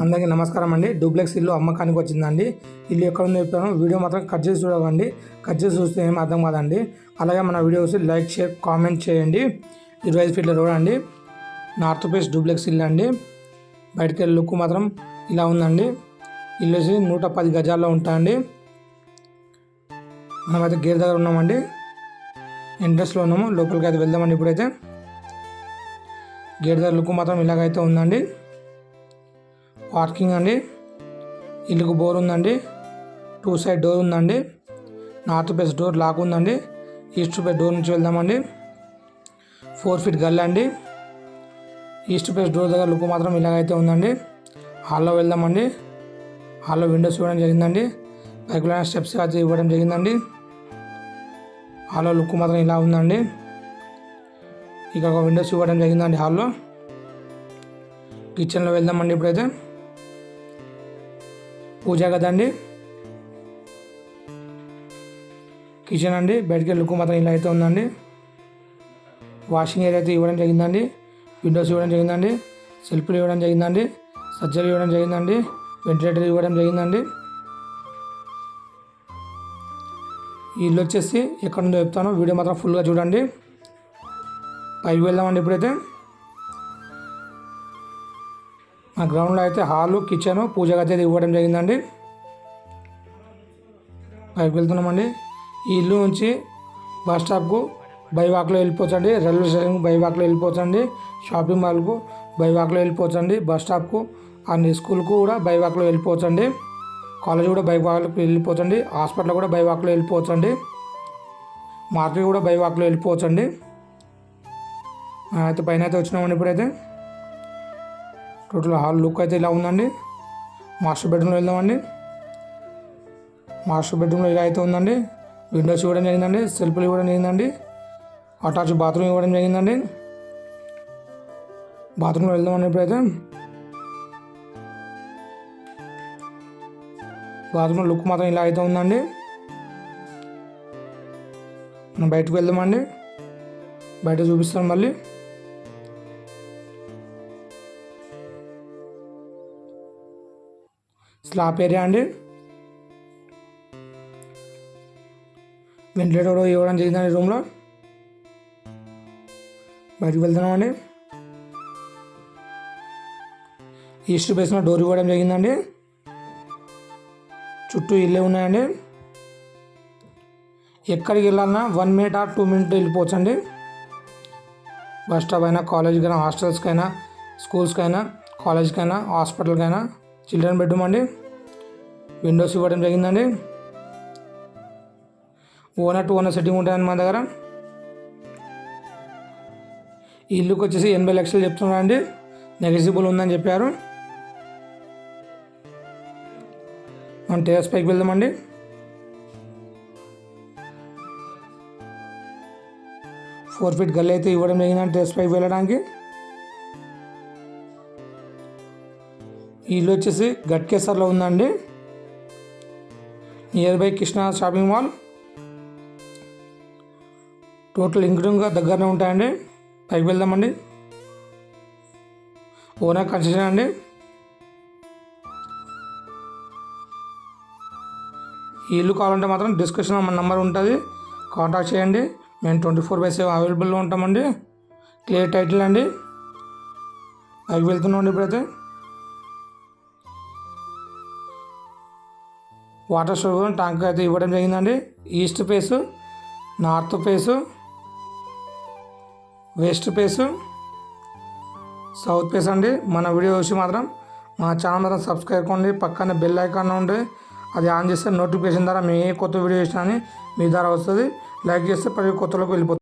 అందరికీ నమస్కారం అండి. డూప్లెక్స్ ఇల్లు అమ్మకానికి వచ్చిందండి. ఇల్లు ఎక్కడ ఉందో చెప్తాను. వీడియో మాత్రం కట్ చేసి చూడకండి కట్ చేసి చూస్తే ఏం అర్థం కాదండి. అలాగే మన వీడియోస్ లైక్ షేర్ కామెంట్ చేయండి. ఇరవై ఐదు ఫీట్ల రోడ్ అండి. నార్త్ ఫేస్ డూప్లెక్స్ ఇల్లు అండి. బయటకు వెళ్ళి లుక్ మాత్రం ఇలా ఉందండి. ఇల్లు వచ్చి నూట పది గజాల్లో ఉంటాయండి. మనమైతే గేర్ దగ్గర ఉన్నామండి. ఎంట్రన్స్లో ఉన్నాము. లోపలికి అయితే వెళ్దామండి ఇప్పుడైతే. గేట్ దగ్గర లుక్ మాత్రం ఇలాగైతే ఉందండి. పార్కింగ్ అండి. ఇల్లుకు బోర్ ఉందండి. టూ సైడ్ డోర్ ఉందండి. నార్త్ ఫేస్ డోర్ లాక్ ఉందండి. ఈస్ట్ ఫేస్ డోర్ నుంచి వెళ్దామండి. ఫోర్ ఫీట్ గల్ అండి. ఈస్ట్ ఫేస్ డోర్ దగ్గర లుక్ మాత్రం ఇలాగైతే ఉందండి. హాల్లో వెళ్దామండి. హాల్లో విండోస్ ఇవ్వడం జరిగిందండి. పైపులైన స్టెప్స్ అయితే ఇవ్వడం జరిగిందండి. హాల్లో లుక్ మాత్రం ఇలా ఉందండి. ఇక్కడ ఒక విండోస్ ఇవ్వడం జరిగిందండి హాల్లో కిచెన్లో వెళ్దామండి ఇప్పుడైతే. పూజా కదండి. కిచెన్ అండి. బయటకి లుక్ మాత్రం ఇలా అయితే ఉందండి. వాషింగ్ ఏరియా అయితే ఇవ్వడం జరిగిందండి. విండోస్ ఇవ్వడం జరిగిందండి. సెల్ఫ్లు ఇవ్వడం జరిగిందండి. సజ్జలు ఇవ్వడం జరిగిందండి. వెంటిలేటర్ ఇవ్వడం జరిగిందండి. ఈ ఇల్లు వచ్చేసి ఎక్కడ ఉందో చెప్తాను. వీడియో మాత్రం ఫుల్గా చూడండి. పైకి వెళ్దామండి ఇప్పుడైతే. మా గ్రౌండ్లో అయితే హాలు కిచెను పూజ గది అయితే ఇవ్వడం జరిగిందండి. పైకి వెళ్తున్నామండి. ఈ ఇల్లు నుంచి బస్ స్టాప్కు బైవాక్లో వెళ్ళిపోతండి రైల్వే స్టేషన్కు బైవాక్లో వెళ్ళిపోతండి షాపింగ్ మాల్కు బైవాక్లో వెళ్ళిపోతండి బస్ స్టాప్కు అన్ని స్కూల్కు కూడా బైవాక్లో వెళ్ళిపోతండి కాలేజ్ కూడా బైవాక్లో వెళ్ళిపోతండి హాస్పిటల్ కూడా బైవాక్లో వెళ్ళిపోతండి మార్కెట్ కూడా బైవాక్లో వెళ్ళిపోతండి అయితే పైన అయితే వచ్చినామండి ఇప్పుడైతే. టోటల్ హాల్ లుక్ అయితే ఇలా ఉందండి. మాస్టర్ బెడ్రూమ్లో వెళ్దామండి. మాస్టర్ బెడ్రూమ్లో ఇలా అయితే ఉందండి. విండోస్ ఇవ్వడం జరిగిందండి. సెల్ఫ్లు ఇవ్వడం జరిగిందండి. అటాచ్ బాత్రూమ్ ఇవ్వడం జరిగిందండి. బాత్రూంలో వెళ్దామండి ఇప్పుడైతే. బాత్రూమ్ లుక్ మాత్రం ఇలా అయితే ఉందండి. మనం బయటకు వెళ్దామండి. బయట చూపిస్తాను మళ్ళీ. స్లాప్ ఏరియా అండి? వెంటిలేటర్ కూడా ఇవ్వడం జరిగిందండి రూమ్లో. బయటకు వెళ్తున్నామండి. ఈస్ట్ బేస్లో డోర్ ఇవ్వడం జరిగిందండి. చుట్టూ ఇల్లే ఉన్నాయండి. ఎక్కడికి వెళ్ళాలన్నా one minute or two minute వెళ్ళిపోవచ్చండి. Bus stop అయినా కాలేజ్కైనా హాస్టల్స్కైనా స్కూల్స్కైనా కాలేజ్కైనా హాస్పిటల్కైనా చిల్డ్రన్ బెడ్రూమ్ అండి. విండోస్ ఇవ్వడం జరిగిందండి. ఓనర్ టు ఓనర్ సెట్టింగ్ ఉంటాయండి మా దగ్గర. ఇల్లుకి వచ్చేసి ఎనభై లక్షలు చెప్తున్నారండి. నెగజిబుల్ ఉందని చెప్పారు. మనం టేరస్ పైకి వెళ్దామండి. ఫోర్ ఫీట్ గల్ అయితే ఇవ్వడం జరిగిందండి టేరస్ పైకి వెళ్ళడానికి. ఇల్లు వచ్చేసి గట్కేసర్లో ఉందండి. Nearby Krishna shopping mall total ఇంక్లూడింగ్గా దగ్గరనే ఉంటాయండి. పైకి వెళ్దామండి. ఓనర్ కన్స్ట్రక్షన్ అండి. ఈ ఇల్లు కావాలంటే మాత్రం డిస్క్రిప్షన్లో మన నెంబర్ ఉంటుంది. కాంటాక్ట్ చేయండి. మేము ట్వంటీ ఫోర్ బై సెవెన్ అవైలబుల్లో ఉంటామండి. క్లియర్ టైటిల్ అండి. పైకి వెళ్తున్నామండి ఇప్పుడైతే. వాటర్ షుగర్ ట్యాంక్ అయితే ఇవ్వడం జరిగిందండి. East face north face west face south face అండి. మన వీడియో చూసి మాత్రం మా ఛానల్ మాత్రం సబ్స్క్రైబ్ కొండి పక్కనే బెల్ ఐకాన్ ఉండి అది ఆన్ చేస్తే నోటిఫికేషన్ ద్వారా మేము ఏ కొత్త వీడియో చేసినా మీ ద్వారా వస్తుంది. లైక్ చేస్తే ప్రతి కొత్తలోకి వెళ్ళిపోతుంది.